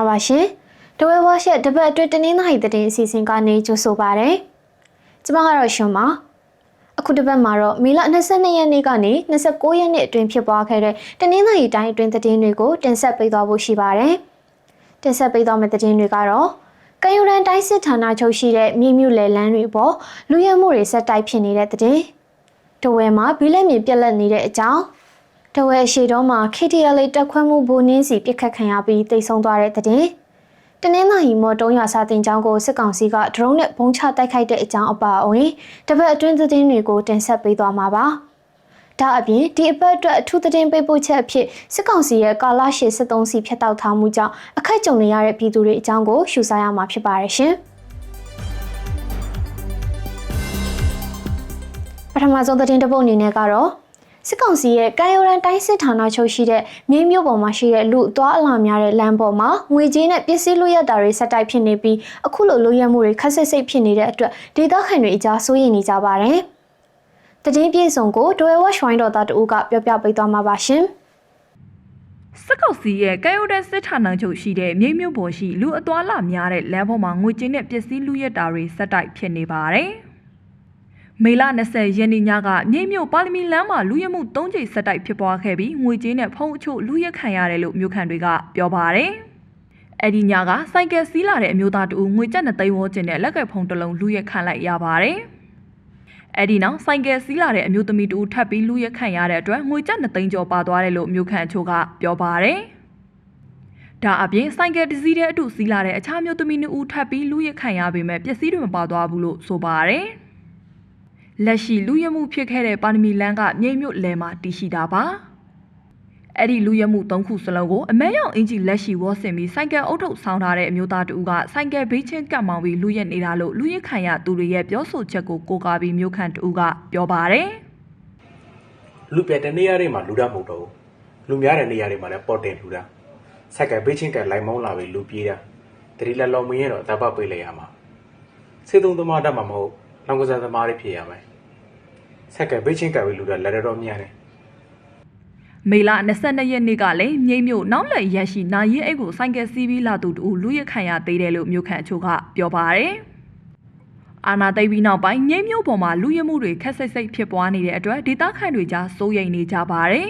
မင်္ဂလာပါရှင်တဝဲဝါရှက်တပတ်အတွင်းတနင်္လာရီသတင်းအစီအစဉ်ကနေကြိုဆိုပါရစေကျမကတော့ရှင်ပါအခုတစ်ပတ်မှာတော့မေလ22ရက်နေ့ကနေ29ရက်နေ့အတွင်းဖြစ်ပွားခဲ့တဲ့တနင်္လာရီတိုင်းအတွင်းသတင်းတွေကိုတင်ဆက်ပေးသွားဖို့ရှိပါတယ်တင်ဆက်ပေးသွားမယ့်သတင်းတွေကတော့ကယူရန်တိုင်းစစ်ဌာနချုပ်ရှိတဲ့မြေမြုလေလန်းတွေပေါ်လူရဲမှုတွေဆက်တိုက်ဖြစ်နေတဲ့သတင်းတဝဲမှာဘီလက်မြေပြက်လက်နေတဲ့အကြောင်း တဝဲအရှိတော်မှာ KTL တက်ခွဲမှုဘိုးနှင်းစီပြစ်ခတ်ခံရပြီးတိတ်ဆုံးသွားတဲ့တဲ့တနင်္လာရီမော်တုံးရစာတင်ကျောင်းကိုစစ်ကောင်စီကဒရုန်းနဲ့ဘုံချတိုက်ခိုက်တဲ့အကြောင်းအပါအဝင်တပတ်အတွင်းသတင်းတွေကိုတင်ဆက်ပေးသွားမှာပါ။ဒါအပြင်ဒီအပတ်အတွက်အထူးသတင်းပေးပို့ချက်အဖြစ်စစ်ကောင်စီရဲ့ကာလရှည်73စီဖျက်တောက်ထားမှုကြောင့်အခက်ကြုံနေရတဲ့ပြည်သူတွေအကြောင်းကိုရှုစားရမှာဖြစ်ပါရဲ့ရှင်။ပထမဆုံးသတင်းတစ်ပုဒ်အနေနဲ့ကတော့ စစ်ကောင်စီရဲ့ကာယိုရန်တိုင်းစစ်ဌာနချုပ်ရှိတဲ့မြေမြို့ပေါ်မှာရှိတဲ့လူအသွားအလာများတဲ့လမ်းပေါ်မှာငွေကြေးနဲ့ပစ္စည်းလူရက်တာတွေဆက်တိုက်ဖြစ်နေပြီးအခုလိုလူရက်မှုတွေခက်ဆစ်စိတ်ဖြစ်နေတဲ့အတွက်ဒေသခံတွေအကြားစိုးရိမ်နေကြပါတယ်။တည်င်းပြေဆုံးကိုဒွယ်ဝက်ရှဝိုင်းတော်သားတူကပြောပြပေးသွားမှာပါရှင်။စစ်ကောင်စီရဲ့ကဲရိုဒက်စစ်ဌာနချုပ်ရှိတဲ့မြိတ်မြို့ပေါ်ရှိလူအသွားလာများတဲ့လမ်းပေါ်မှာငွေကြေးနဲ့ပစ္စည်းလူရက်တာတွေစက်တိုက်ဖြစ်နေပါတယ်။ မေလ20ရက်နေ့ညကမြိတ်မြို့ပါလီမီလမ်းမှာလူရက်မှု၃ကြိမ်စက်တိုက်ဖြစ်ပွားခဲ့ပြီးငွေကြေးနဲ့ဖုန်းအချို့လူရက်ခံရတယ်လို့မြို့ခံတွေကပြောပါတယ်။အဲ့ဒီညကစိုက်ကယ်စီးလာတဲ့အမျိုးသားတဦးငွေကျပ်နှစ်သိန်းဝန်းကျင်နဲ့လက်ကယ်ဖုန်းတစ်လုံးလူရက်ခံလိုက်ရပါတယ်။အဲ့ဒီနောက်ဆိုင်ကယ်စီးလာတဲ့အမျိုးသမီးတူထပ်ပြီးလူရက်ခံရတဲ့အတွက်ငွေကျပ်2သိန်းကျော်ပါသွားတယ်လို့မြို့ခံအချို့ကပြောပါတယ်။ဒါအပြင်ဆိုင်ကယ်တစ်စီးတည်းအတူစီးလာတဲ့အခြားမျိုးသမီးနှစ်ဦးထပ်ပြီးလူရက်ခံရပေမဲ့ပစ္စည်းတွေမပါသွားဘူးလို့ဆိုပါတယ်။ လက်ရှိလူရက်မှုဖြစ်ခဲ့တဲ့ပါရမီလန်းကမြိတ်မြို့လယ်မှာတည်ရှိတာပါ။အဲ့ဒီလူရက်မှု၃ခုစလုံးကိုအမဲရောင်အင်ဂျီလက်ရှိဝေါ်စင်ပြီးဆိုင်ကယ်အုပ်ထုတ်ဆောင်ထားတဲ့အမျိုးသားတူကဆိုင်ကယ်ဘေးချင်းကတ်မောင်းပြီးလူရက်နေတာလို့လူရက်ခံရသူတွေရဲ့ပြောဆိုချက်ကိုကိုးကားပြီးမြို့ခံတူကပြောပါတယ်။လူပြတဲ့နေရာတွေမှာလူတာမဟုတ်တော့ဘူးလူများတဲ့နေရာတွေမှာလည်းပေါ်တင်လူတာဆက်ကဘေးချင်းကလိုက်မောင်းလာပြီးလူပြေးတာတတိလက်လောင်မင်းရတော့တပတ်ပေးလိုက်ရမှာစေသုံးသမားတတ်မှာမဟုတ်လောင်ကစားသမားတွေဖြစ်ရမယ် ဆက်ကဘေးချင်းကပြီးလူတာလက်တော်မြန်တယ်မေလ22ရက်နေ့ကလည်းမြိတ်မြို့နောက်လက်ရရှိနာရီအိတ်ကိုဆိုင်ကယ်စီးပြီးလာသူတူလူရခံရသေးတယ်လို့မြို့ခံအချို့ကပြောပါတယ်။အာနာသိပ်ပြီးနောက်ပိုင်းမြိတ်မြို့ပေါ်မှာလူရမှုတွေခက်ဆိတ်ဆိတ်ဖြစ်ပွားနေတဲ့အတွက်ဒေသခံတွေကြားစိုးရိမ်နေကြပါတယ်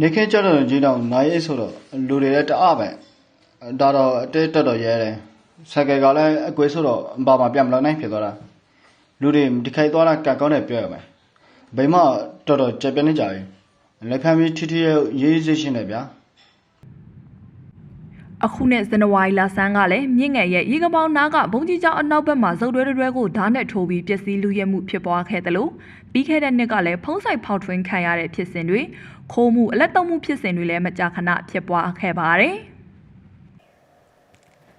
နေခင်းကြတော့ကြီးတော့နိုင်ရိတ်ဆိုတော့လူတွေလည်းတအားပဲဒါတော့အတဲတက်တော့ရဲတယ်ဆက်ကယ်ကလည်းအကွေးဆိုတော့ဘာမှပြန်မလာနိုင်ဖြစ်သွားတာ လူတွေဒီခိုက်သွားတာကတ်ကောင်းတယ်ပြောရမယ်ဘိမတော်တော်ကြက်ပြနေကြပြီလက်ခံပြီးထိထိရဲ့ရေးရေးရှင်းတယ်ဗျာ။အခုနဲ့ဇန်နဝါရီလဆန်းကလည်းမြင့်ငယ်ရဲ့ရေကပောင်နာကဘုံကြီးကျောင်းအနောက်ဘက်မှာဇုတ်တွဲတွဲကိုဓာတ်နဲ့ထိုးပြီးပျက်စီးလူရဲမှုဖြစ်ပွားခဲ့တယ်လို့ပြီးခဲ့တဲ့နှစ်ကလည်းဖုံးဆိုင်ဖောက်ထွင်းခံရတဲ့ဖြစ်စဉ်တွေခိုးမှုအလက်တုံမှုဖြစ်စဉ်တွေလည်းမကြာခဏဖြစ်ပွားခဲ့ပါတယ်။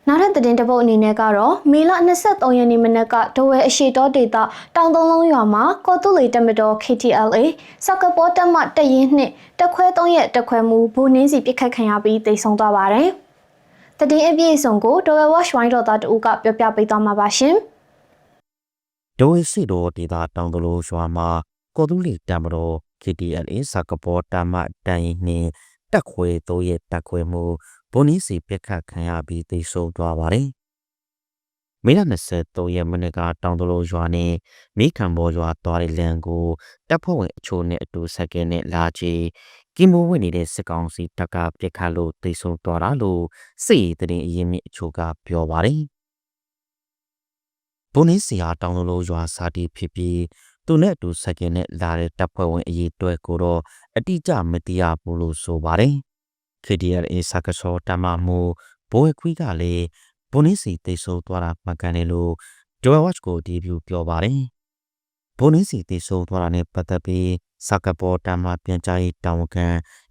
နောက်ထပ်သတင်းတစ်ပုဒ်အနေနဲ့ကတော့မေလ23ရက်နေ့မနက်ကဒဝဲအရှိတောဒေသတောင်သုံးလုံးရွာမှာကော်တူလီတမတော် KTLA စကပေါ်တက်မတရင်နှစ်တက်ခွဲ3ရက်တက်ခွဲမှုဘူနင်းစီပြစ်ခတ်ခံရပြီးတိတ်ဆုံးသွားပါတယ်။တည်င်းအပြည့်အစုံကိုဒဝဲ watch wine တော်သားတူကပြောပြပေးသွားမှာပါရှင်။ဒိုဝေစီတော်ဒေတာတောင်တလို့ရွာမှာကော်တူလီတံမတော် KTLA စကပေါ်တမတန်ရင်နှင့်တက်ခွေတို့ရဲ့တက်ခွေမှု ဘုန်နီစီပြက်ခတ်ခံရပြီးသိဆုံးသွားပါတယ်။မေလ23ရက်မနေ့ကတောင်တလို့ရွာနဲ့မိခံဘော်ရွာသွားတဲ့လမ်းကိုတပ်ဖွဲ့ဝင်အချို့နဲ့အတူဆက်ကဲနဲ့လာချေကင်မိုးဝင်နေတဲ့စစ်ကောင်စီတပ်ကပြက်ခတ်လို့သိဆုံးသွားတာလို့စစ်ရေးတရင်အရင်မြစ်အချို့ကပြောပါတယ်။ဘုန်နီစီဟာတောင်တလို့ရွာစာတီဖြစ်ပြီးသူနဲ့အတူဆက်ကင်နဲ့လာတဲ့တပ်ဖွဲ့ဝင်အရေးအတွက်ကိုတော့အတိအကျမသိရဘူးလို့ဆိုပါတယ်။ KDR အစကစောတမမှုဘိုးခွီးကလည်းဘုန်နီစီတိတ်ဆိုးသွားတာမှတ်ကန်တယ်လို့ Joy Watch ကိုဒီဗျူပြောပါတယ်။ဘုန်နီစီတိတ်ဆိုးသွားတာနဲ့ပတ်သက်ပြီးစကပေါ်တမပြန်ကြားရေးတာဝန်ခံ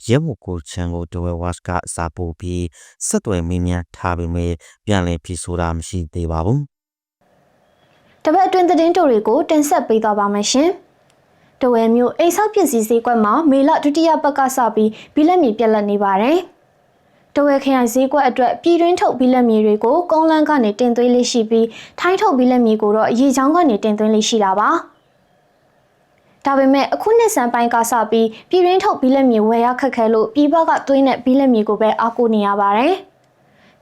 ရဲဘော်ကိုချန်ကို Joy Watch ကစာပို့ပြီးဆက်သွယ်မင်းများထားပေမဲ့ပြန်လည်ဖြစ်ဆိုတာမရှိသေးပါဘူး။တပတ်အတွင်းသတင်းတိုတွေကိုတင်ဆက်ပေးသွားပါမယ်ရှင်။ တဝဲမျိုးအိမ်ဆောက်ပစ္စည်းဈေးကွက်မှာမေလဒုတိယပတ်ကစပြီးဘီလက်မြေပြက်လက်နေပါတယ်။တဝဲခရိုင်ဈေးကွက်အတွက်ပြည်တွင်းထုတ်ဘီလက်မြေတွေကိုကုန်းလန်းကနေတင်သွင်းလေးရှိပြီးထိုင်းထုတ်ဘီလက်မြေကိုတော့ရေချောင်းကနေတင်သွင်းလေးရှိတာပါ။ဒါပေမဲ့အခုနှစ်စံပိုင်းကစပြီးပြည်တွင်းထုတ်ဘီလက်မြေဝယ်ရခက်ခဲလို့ပြည်ပကသွင်းတဲ့ဘီလက်မြေကိုပဲအားကိုးနေရပါတယ်။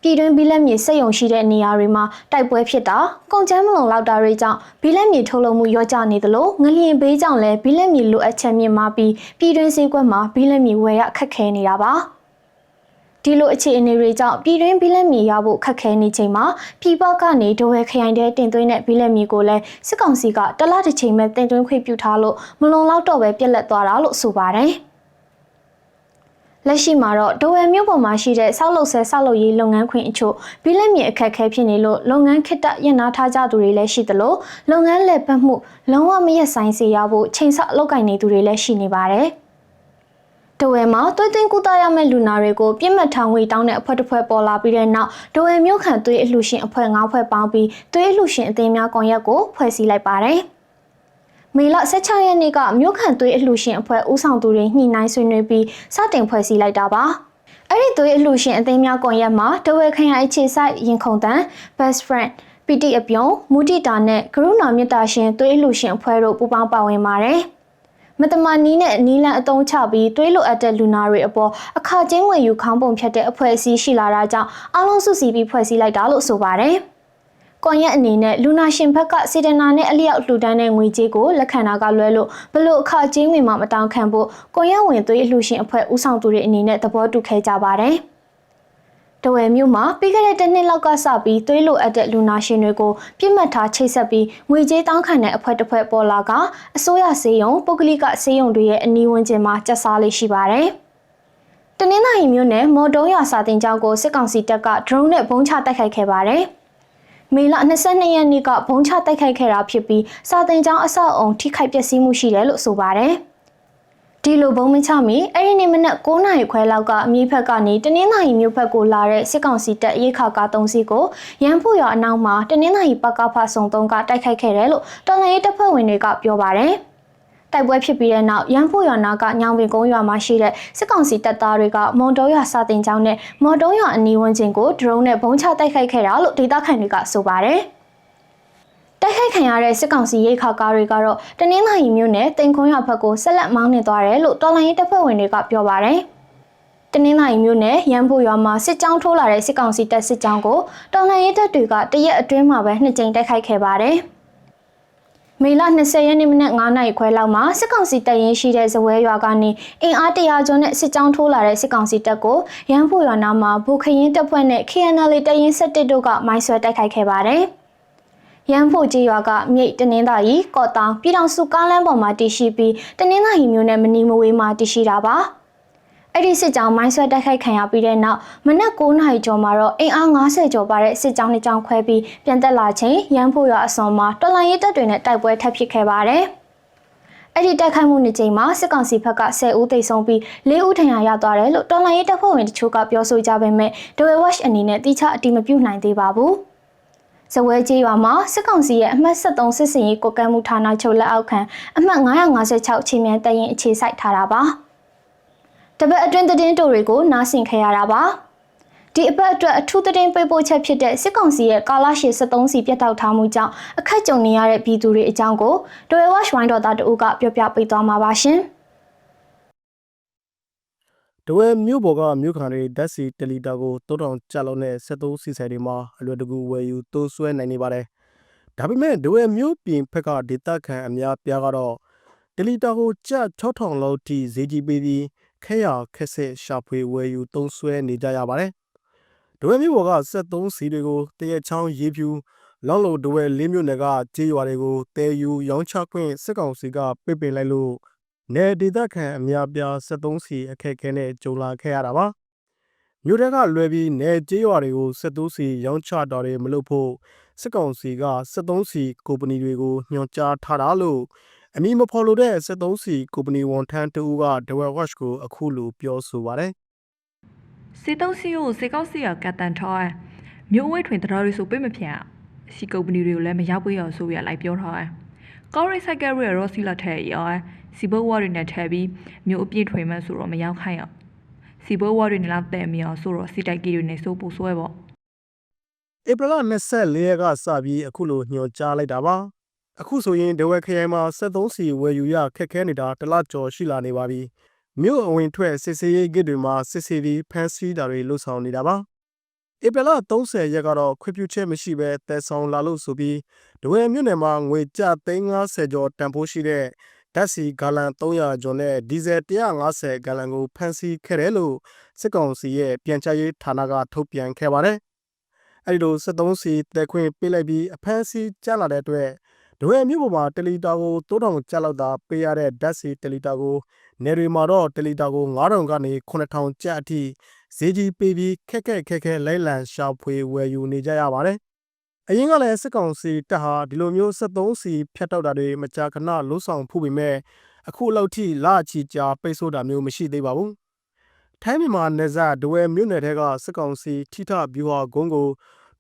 ပြည်တွင်းဘီလက်မြေစက်ယုံရှိတဲ့နေရာတွေမှာတိုက်ပွဲဖြစ်တာကုန်ကျန်းမလုံလောက်တာတွေကြောင့်ဘီလက်မြေထုတ်လုပ်မှုရော့ကျနေသလိုငလျင်ဘေးကြောင့်လည်းဘီလက်မြေလိုအပ်ချက်မြင့်မားပြီးပြည်တွင်းဈေးကွက်မှာဘီလက်မြေဝယ်ရခက်ခဲနေတာပါဒီလိုအခြေအနေတွေကြောင့်ပြည်တွင်းဘီလက်မြေရဖို့ခက်ခဲနေချိန်မှာပြည်ပကနေဒဝဲခရိုင်တဲ့တင်သွင်းတဲ့ဘီလက်မြေကိုလည်းစစ်ကောင်စီကတလားတစ်ချိန်မဲ့တင်သွင်းခွင့်ပြုထားလို့မလုံလောက်တော့ပဲပြက်လက်သွားတာလို့ဆိုပါတယ် လက်ရှိမှာတော့ဒဝယ်မြို့ပေါ်မှာရှိတဲ့ဆောက်လုပ်ဆဲဆောက်လုပ်ရေးလုပ်ငန်းခွင်အချို့ဘီလက်မြေအခက်အခဲဖြစ်နေလို့လုပ်ငန်းခစ်တရပ်နာထားကြသူတွေလည်းရှိသလိုလုပ်ငန်းလည်ပတ်မှုလုံးဝမရက်ဆိုင်စေရဖို့ချိန်ဆအလုပ်ကင်နေသူတွေလည်းရှိနေပါတယ်။ဒဝယ်မှာသွေးသွင်းကုသရမယ့်လူနာတွေကိုပြစ်မှတ်ထားငွေတောင်းတဲ့အဖွဲ့တစ်ဖွဲ့ပေါ်လာပြီးတဲ့နောက်ဒဝယ်မြို့ခံသွေးအလှူရှင်အဖွဲ့၅ဖွဲ့ပေါင်းပြီးသွေးအလှူရှင်အသင်းများကွန်ရက်ကိုဖွဲ့စည်းလိုက်ပါတယ်။ မေလ16ရက်နေ့ကမြို့ခံသွေးအလှူရှင်အဖွဲ့ဦးဆောင်သူတွေညှိနှိုင်းဆွေးနွေးပြီးစတင်ဖွဲ့စည်းလိုက်တာပါ။အဲ့ဒီသွေးအလှူရှင်အသင်းများကွန်ရက်မှာဒဝဲခရိုင်အခြေစိုက်ရင်ခုန်တန် best friend ပီတီအပြုံမူတီတာနဲ့ကရုဏာမေတ္တာရှင်သွေးအလှူရှင်အဖွဲ့တို့ပူးပေါင်းပါဝင်ပါတယ်။မတမနီးနဲ့နီးလန်အတုံးချပြီးသွေးလိုအပ်တဲ့လူနာတွေအပေါ်အခါချင်းငွေယူခေါင်းပုံဖြတ်တဲ့အဖွဲ့အစည်းရှိလာတာကြောင့်အလုံးစုစည်းပြီးဖွဲ့စည်းလိုက်တာလို့ဆိုပါတယ်။ ကွန်ရက်အနေနဲ့လူနာရှင်ဘက်ကစေတနာနဲ့အလျောက်လှူဒန်းတဲ့ငွေကြေးကိုလက်ခံတာကလွဲလို့ဘလို့အခါချင်းငွေမှမတောင်းခံဖို့ကွန်ရက်ဝင်သွေးလှူရှင်အဖွဲ့ဦးဆောင်သူတွေအနေနဲ့သဘောတူခဲ့ကြပါတယ်။တဝယ်မြို့မှာပြီးခဲ့တဲ့တစ်နှစ်လောက်ကစပြီးသွေးလိုအပ်တဲ့လူနာရှင်တွေကိုပြစ်မှတ်ထားချိတ်ဆက်ပြီးငွေကြေးတောင်းခံတဲ့အဖွဲ့တစ်ဖွဲ့ပေါ်လာကအစိုးရစေယုံပုဂ္ဂလိကစေယုံတွေရဲ့အနီးဝန်းကျင်မှာကျဆားလေးရှိပါတယ်။တနင်္သာရီမြို့နယ်မော်တုံးရွာစာတင်ကျောင်းကိုစစ်ကောင်စီတပ်က drone နဲ့ဘုံချတိုက်ခိုက်ခဲ့ပါတယ်။ မေလ22ရက်နေ့ကဘုံချတိုက်ခိုက်ခဲ့တာဖြစ်ပြီးစာတင်ကျောင်းအဆောက်အုံထိခိုက်ပျက်စီးမှုရှိတယ်လို့ဆိုပါတယ်။ဒီလိုဘုံမချမီအဲ့ဒီနေ့မနက်9နာရီခွဲလောက်ကအမြေဖက်ကနေတနင်္သာရီမြို့ဘက်ကိုလာတဲ့စစ်ကောင်စီတပ်ရိခါကား3စီးကိုရန်ဖို့ရအနောက်မှာတနင်္သာရီပကဖဆုံ3ကတိုက်ခိုက်ခဲ့တယ်လို့တော်လှန်ရေးတပ်ဖွဲ့ဝင်တွေကပြောပါတယ်။ တိုက်ပွဲဖြစ်ပြီးတဲ့နောက်ရန်ဖို့ရွာနာကညောင်ပင်ကုန်းရွာမှာရှိတဲ့စစ်ကောင်စီတပ်သားတွေကမွန်တုံးရွာစာတင်ကျောင်းနဲ့မော်တုံးရွာအနီးဝန်းကျင်ကိုဒရုန်းနဲ့ဘုံချတိုက်ခိုက်ခဲ့တာလို့ဒေသခံတွေကဆိုပါတယ်။တိုက်ခိုက်ခံရတဲ့စစ်ကောင်စီရိတ်ခါကားတွေကတော့တနင်္သာရီမြို့နယ်တင်ခွန်းရွာဘက်ကိုဆက်လက်မောင်းနေသွားတယ်လို့တော်လိုင်းရေးတပ်ဖွဲ့ဝင်တွေကပြောပါတယ်။တနင်္လာရီမြို့နယ်ရန်ဖို့ရွာမှာစစ်ကြောင်းထိုးလာတဲ့စစ်ကောင်စီတပ်စစ်ကြောင်းကိုတော်လှန်ရေးတပ်တွေကတရက်အတွင်းမှာပဲနှစ်ကြိမ်တိုက်ခိုက်ခဲ့ပါတယ်။ မေလ20ရက်နေ့မနက်9နာရီခွဲလောက်မှာစစ်ကောင်စီတပ်ရင်းရှိတဲ့ဇဝဲရွာကနေအင်အား100ကျော်နဲ့စစ်ကြောင်းထိုးလာတဲ့စစ်ကောင်စီတပ်ကိုရန်ဖို့ရွာနာမှာဘူခရင်တပ်ဖွဲ့နဲ့ KNL တပ်ရင်း7တို့ကမိုင်းဆွဲတိုက်ခိုက်ခဲ့ပါတယ်။ရန်ဖို့ကြီးရွာကမြိတ်တနင်္သာရီကော့တောင်ပြည်တော်စုကားလမ်းပေါ်မှာတည်ရှိပြီးတနင်္သာရီမြို့နယ်မနီမဝေးမှာတည်ရှိတာပါ။ အဲ့ဒီစစ်ကြောင်းမိုင်းဆွဲတိုက်ခိုက်ခံရပြီးတဲ့နောက်မနက်9နာရီကျော်မှာတော့အင်အား90ကျော်ပါတဲ့စစ်ကြောင်းတစ်ကြောင်းခွဲပြီးပြန်တက်လာချိန်ရန်ဖို့ရအစွန်မှာတော်လိုင်းရေးတပ်တွေနဲ့တိုက်ပွဲထပ်ဖြစ်ခဲ့ပါတယ်။အဲ့ဒီတိုက်ခိုက်မှုနှစ်ကြိမ်မှာစစ်ကောင်စီဘက်က10ဦးသေဆုံးပြီး4ဦးထဏ်ရာရသွားတယ်လို့တော်လိုင်းရေးတပ်ဖွဲ့ဝင်တချို့ကပြောဆိုကြပေမဲ့ဒဝဲဝက်အနေနဲ့တိကျအတိမပြုနိုင်သေးပါဘူး။ဇဝဲကြီးရွာမှာစစ်ကောင်စီရဲ့အမှတ်73စစ်စင်ရေးကိုကမ်းမှုဌာနချုပ်လက်အောက်ခံအမှတ်956ချင်းမြန်တရင်အခြေစိုက်ထားတာပါ။ တပတ်အတွင်းသတင်းတိုတွေကိုနားဆင်ခဲ့ရတာပါဒီအပတ်အတွက်အထူးသတင်းပေးပို့ချက်ဖြစ်တဲ့စစ်ကောင်စီရဲ့ကာလရှည်73စီပြတ်တောက်ထားမှုကြောင့်အခက်ကြုံနေရတဲ့ပြည်သူတွေအကြောင်းကိုဒွေဝက်ဝိုင်းတော်သားတဦးကပြောပြပေးသွားမှာပါရှင်။တဝဲမြို့ပေါ်ကမြို့ခံတွေဓာတ်စီတလီတာကို3000ကျပ်လောက်နဲ့73စီဆိုင်တွေမှာအလွယ်တကူဝယ်ယူတိုးဆွဲနိုင်နေပါတယ်။ဒါပေမဲ့တဝဲမြို့ပြင်ဖက်ကဒေသခံအများပြားကတော့တလီတာကိုကျပ်6000လောက်ထိဈေးကြီးပေးပြီး ခဲရခက်ဆက်ရှာဖွေဝယ်ယူသုံးဆွဲနေကြရပါတယ်။ဒဝဲမြို့ပေါ်က73စီတွေကိုတရက်ချောင်းရေးဖြူလောင်းလုံဒဝဲလေးမြို့နယ်ကကြေးရွာတွေကိုတဲယူရောင်းချခွင့်စစ်ကောင်စီကပိတ်ပင်လိုက်လို့နယ်ဒေသခံအများပြား73စီအခက်အခဲနဲ့ကြုံလာခဲ့ရတာပါ။မြို့တဲကလွယ်ပြီးနယ်ကြေးရွာတွေကို73စီရောင်းချတော်တွေမလုပ်ဖို့စစ်ကောင်စီက73စီကုမ္ပဏီတွေကိုညွှန်ကြားထားတာလို့ အမည်မဖော်လိုတဲ့73စီကုမ္ပဏီဝန်ထမ်းတဦးက Dwell Watch ကိုအခုလိုပြောဆိုပါတယ်စေတုံးစီကိုစေကောက်စီရကတ်တန်ထောင်းမြို့ဝဲထွင်တရားရီဆိုပိတ်မဖြန်စီကုမ္ပဏီတွေကိုလည်းမရောက်ပေးရဆိုရလိုက်ပြောထားတယ်ကောရိဆိုင်ကယ်ရီရောစီလာထဲရောစီဘဝရီနဲ့ထဲပြီးမြို့အပြည့်ထွင်မဲ့ဆိုတော့မရောက်ခိုင်းရစီဘဝရီနဲ့လောက်တဲ့မြောဆိုတော့စီတိုက်ကြီးတွေနဲ့စိုးပူဆွဲပေါ့။ဧပြီလ24ရက်ကစပြီးအခုလိုညွှန်ကြားလိုက်တာပါ။ အခုဆိုရင်ဒဝဲခရိုင်မှာ73စီဝယ်ယူရခက်ခဲနေတာတစ်လကျော်ရှိလာနေပါပြီ။မြို့အဝင်ထွက်စစ်စေးရေးဂစ်တွေမှာစစ်စေးပြီးဖမ်းဆီးတာတွေလှုပ်ဆောင်နေတာပါဧပြီလ30ရက်ကတော့ခွင့်ပြုချက်မရှိဘဲတည်ဆောင်လာလို့ဆိုပြီးဒဝဲမြို့နယ်မှာငွေကျ350ကျော်တန်ဖိုးရှိတဲ့ဓာတ်ဆီဂါလန်300ကျော်နဲ့ဒီဇယ်150ဂါလန်ကိုဖမ်းဆီးခဲ့တယ်လို့စစ်ကောင်စီရဲ့ပြန်ကြားရေးဌာနကထုတ်ပြန်ခဲ့ပါတယ်။အဲဒီလို73စီတက်ခွင့်ပေးလိုက်ပြီးအဖမ်းဆီးကျလာတဲ့အတွက် ဒဝဲမြို့ပေါ်မှာတလီတာကို3000ကျပ်လောက်သာပေးရတဲ့ဓာတ်ဆီတလီတာကိုနေရီမှာတော့တလီတာကို9000ကနေ9000ကျပ်အထိဈေးကြီးပေးပြီးခက်ခက်ခဲခဲလိုက်လံရှာဖွေဝယ်ယူနေကြရပါတယ်။အရင်ကလည်းစစ်ကောင်စီတပ်ဟာဒီလိုမျိုး73စီဖြတ်တောက်တာတွေမကြာခဏလှုပ်ဆောင်ဖို့ပေမဲ့အခုလောက်ထိလာချီကြာပိတ်ဆို့တာမျိုးမရှိသေးပါဘူး။ထိုင်းမြန်မာနယ်စပ်ဒဝဲမြို့နယ်ထဲကစစ်ကောင်စီထိထဗျူဟာကုန်းကို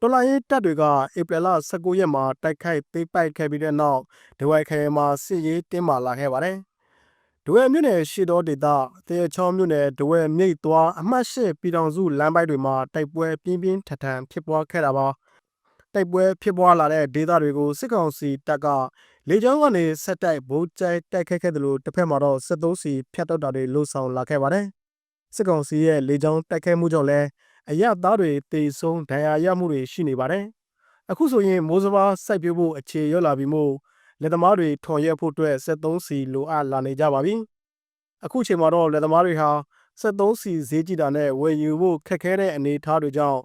တော်လိုင်းရေးတပ်တွေကဧပြီလ19ရက်မှာတိုက်ခိုက်သိမ်းပိုက်ခဲ့ပြီးတဲ့နောက်ဒဝဲခရိုင်မှာစစ်ရေးတင်းမာလာခဲ့ပါတယ်။ဒဝဲမြို့နယ်ရှေ့တော်ဒေသတရချောင်းမြို့နယ်ဒဝဲမြိတ်သွားအမှတ်၈ပြည်တော်စုလမ်းပိုင်းတွေမှာတိုက်ပွဲပြင်းပြင်းထန်ထန်ဖြစ်ပွားခဲ့တာပါတိုက်ပွဲဖြစ်ပွားလာတဲ့ဒေသတွေကိုစစ်ကောင်စီတပ်ကလေကြောင်းကနေဆက်တိုက်ဗုံးကျဲတိုက်ခိုက်ခဲ့တယ်လို့တစ်ဖက်မှာတော့73စီဖျက်တောက်တာတွေလှုပ်ဆောင်လာခဲ့ပါတယ်စစ်ကောင်စီရဲ့လေကြောင်းတိုက်ခိုက်မှုကြောင့်လည်း အရသားတွေတေဆုံးဒဏ်ရာရမှုတွေရှိနေပါတယ်အခုဆိုရင်မိုးစဘာစိုက်ပျိုးဖို့အခြေရောက်လာပြီမို့လက်သမားတွေထွန်ရက်ဖို့အတွက်73စီလိုအပ်လာနေကြပါပြီ။အခုချိန်မှာတော့လက်သမားတွေဟာ73စီဈေးကြည့်တာနဲ့ဝယ်ယူဖို့ခက်ခဲတဲ့အနေအထားတွေကြောင့်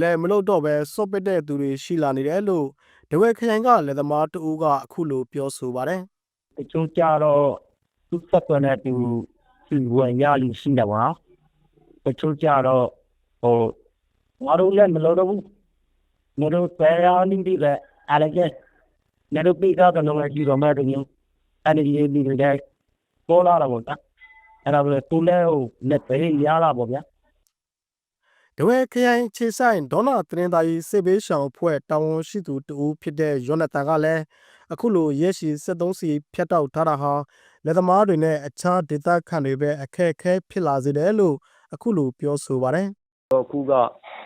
လက်မလို့တော့ပဲစော့ပစ်တဲ့သူတွေရှိလာနေတယ်လို့ဒဝဲခရိုင်ကလက်သမားတဦးကအခုလိုပြောဆိုပါတယ်တချို့ကြတော့သူ့ဆက်ကွက်နဲ့သူသူဝင်ရလို့ရှိတယ်ကွာတချို့ကြတော့ ဟိုငါတို့လည်းမလုပ်တော့ဘူးငါတို့ပဲရနေပြီလေအားလည်းငါတို့ပြေတော့တော့လည်းကြည့်တော့မှတကယ်အဲ့ဒီဒီဒီတွေပေါ်လာတော့ဗျာအဲ့ဒါလည်းသူလည်းဟိုလက်ပဲရလာပေါ့ဗျာ။ဒဝဲခရိုင်ခြေဆိုင်ဒေါနာသတင်းသားကြီးစေဘေးရှောင်ဖွဲ့တာဝန်ရှိသူတဦးဖြစ်တဲ့ယောနသန်ကလည်းအခုလိုရက်ရှည်73စီဖြတ်တောက်ထားတာဟာလက်သမားတွေနဲ့အခြားဒေသခံတွေပဲအခက်အခဲဖြစ်လာစေတယ်လို့အခုလိုပြောဆိုပါတယ်တော့ အခုက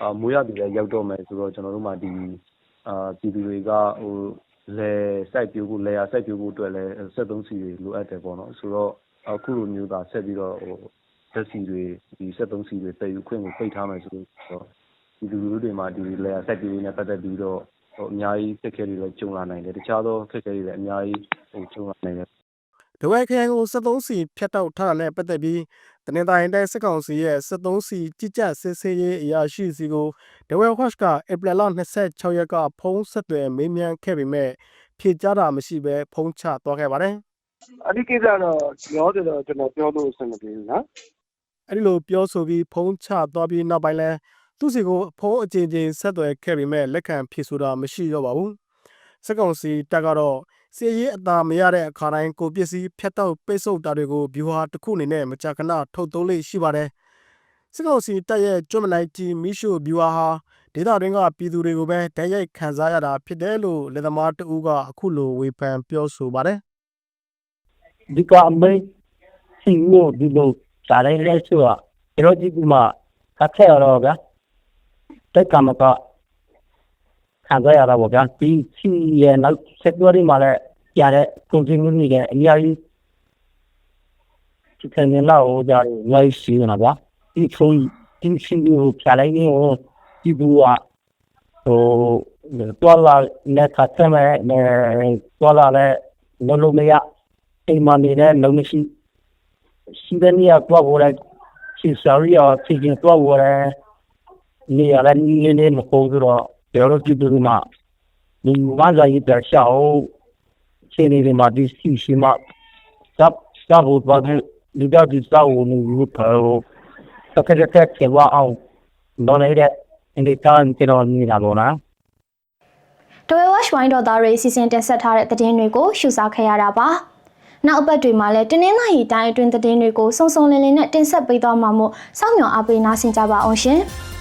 အာမိုးရပြီလည်း ရောက်တော့မယ်ဆိုတော့ ကျွန်တော်တို့မှဒီအာပြည်သူတွေကဟိုလေစိုက်ပျိုးဖို့လေယာစိုက်ပျိုးဖို့အတွက်လည်း73စီတွေ လိုအပ်တယ်ပေါ့နော် ဆိုတော့ အခုလိုမျိုးသာ ဆက်ပြီးတော့ဟိုသက်စီတွေဒီ73စီတွေတည်ယူခွင့်ကိုဖိတ်ထားမယ်ဆိုတော့ဒီလူလူတွေမှာဒီလေယာစိုက်ပျိုးရေးနဲ့ ပတ်သက်ပြီးတော့ဟိုအများကြီးခက်ခဲတွေလည်း ကြုံလာနိုင်တယ် တခြားသောခက်ခဲတွေလည်း အများကြီးဟိုကြုံလာနိုင်တယ်။ ဒဝဲခရိုင်ကို73စီဖြတ်တောက်ထားတာနဲ့ပတ်သက်ပြီးတနင်္သာရီတိုင်းစစ်ကောင်စီရဲ့73စီကြည်ကြက်စစ်ဆေးရေးအရာရှိစီကိုဒဝဲဟော့ချ်ကဧပြီလ26ရက်ကဖုန်းဆက်သွယ်မေးမြန်းခဲ့ပေမဲ့ဖြေကြားတာမရှိဘဲဖုန်းချသွားခဲ့ပါတယ်။အဲ့ဒီကိစ္စတော့ပြောတယ်တော့ကျွန်တော်ပြောလို့အဆင်မပြေဘူးနော်အဲ့ဒီလိုပြောဆိုပြီးဖုန်းချသွားပြီးနောက်ပိုင်းလဲသူ့စီကိုဖုန်းအကြိမ်ကြိမ်ဆက်သွယ်ခဲ့ပေမဲ့လက်ခံဖြေဆိုတာမရှိတော့ပါဘူးစက်ကောင်စီတက်ကတော့ စီရေးအသာမရတဲ့အခါတိုင်းကိုပစ္စည်းဖြတ်တောက်ပိတ်ဆို့တာတွေကိုဘီဟာတစ်ခုအနေနဲ့မကြာခဏထုတ်သုံးလေးရှိပါတယ်စက်ကောင်စီတက်ရဲ့ကျွမ်းမနိုင်ကြီးမီရှိုဘီဟာဟာဒေသတွင်းကပြည်သူတွေကိုပဲတိုက်ရိုက်ခံစားရတာဖြစ်တယ်လို့လက်သမားတဦးကအခုလိုဝေဖန်ပြောဆိုပါတယ်ဒီကအမေစီဝဒီလိုစားရတဲ့ဆိုတာကျွန်တော်ဒီကမှာကတ်ခဲရတော့ဗျာတက်ကမက ခံရရတာပေါ့ဗျာဒီစီရဲ့နောက်ဆက်တွဲတွေမှာလည်းရတဲ့ကုန်စည်မျိုးတွေလည်းအများကြီးဒီကနေ့လောက်ဟိုကြရဝိုင်းစီနေတာဗျာဒီဖုန်းဒီစီကိုဖြာလိုက်နေဟိုဒီဘူကဟိုတော်လာနဲ့ခတ်ဆမဲ့တော်လာလည်းလုံးလုံးမရအိမ်မှာနေတဲ့လုံမရှိရှိတဲ့နေရာတော့ဘောလိုက်ရှိစားရအောင်ချိန်ကျတော့ဘောလဲနေရာလည်းနေနေမဟုတ်တော့ ကျွန်တော်ကြည့်ပြီးမှဒီဝါဇာရေးပြရှောက်ချိန်နေဒီမှာဒီစီရှိမှတပ်တပ်ဘောပါတဲ့ဒီတော့ဒီစောင်းကိုယူတော့တကယ်တကယ်ကျေဝအောင်တော့နေတဲ့အင်ဒီတန်ကျွန်တော်နေတာတော့နော်။ဒဝဲဝက်ဝိုင်းတော်သားတွေစီစဉ်တင်ဆက်ထားတဲ့သတင်းတွေကိုရှုစားခဲ့ရတာပါ။နောက်အပတ်တွေမှာလည်းတင်းနှင်းသားရီတိုင်းအတွင်းသတင်းတွေကိုစုံစုံလင်လင်နဲ့တင်ဆက်ပေးသွားမှာမို့စောင့်မျှော်အားပေးနားဆင်ကြပါအောင်ရှင်။